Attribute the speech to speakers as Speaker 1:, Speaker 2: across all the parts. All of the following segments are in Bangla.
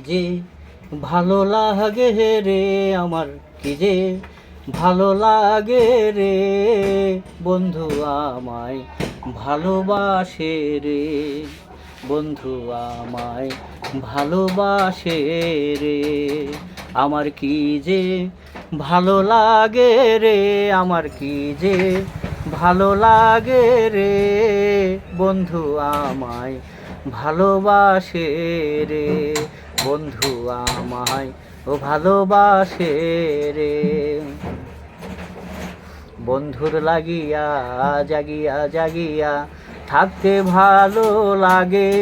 Speaker 1: যে ভালো লাগে রে আমার কি যে ভালো লাগে রে বন্ধু আমায় ভালোবাসে রে বন্ধু আমায় ভালোবাসে রে আমার কি যে ভালো লাগে রে আমার কি যে ভালো লাগে রে বন্ধু আমায় ভালোবাসে রে বন্ধু আমায় ও ভালোবাসে রে। বন্ধুর লাগিয়া, জাগিয়া জাগিয়া থাকতে ভালো লাগে।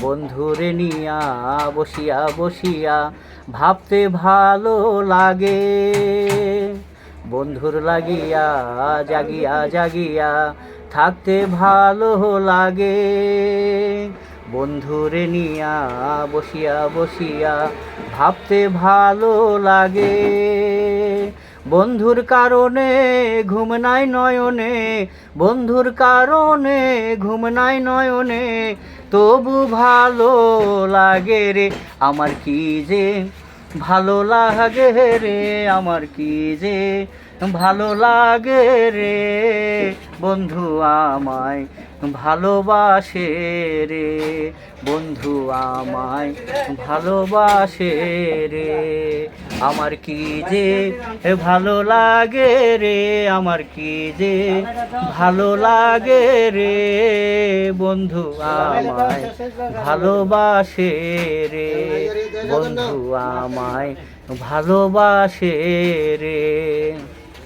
Speaker 1: বন্ধুরে নিয়া, বসিয়া বসিয়া ভাবতে ভালো লাগে। বন্ধুর লাগিয়া, জাগিয়া জাগিয়া থাকতে ভালো লাগে। বন্ধুরে নিয়া, বসিয়া বসিয়া ভাবতে ভালো লাগে। বন্ধুর কারণে ঘুম নাই নয়নে, বন্ধুর কারণে ঘুম নাই নয়নে, তবু ভালো লাগে রে। আমার কি যে ভালো লাগে রে, আমার কি যে ভালো লাগে রে। বন্ধু আমায় ভালোবাসে রে, বন্ধু আমায় ভালোবাসে রে। আমার কি যে ভালো লাগে রে, আমার কি যে ভালো লাগে রে, বন্ধু আমায় ভালোবাসে রে। বন্ধু আমায় ভালোবাসে রে।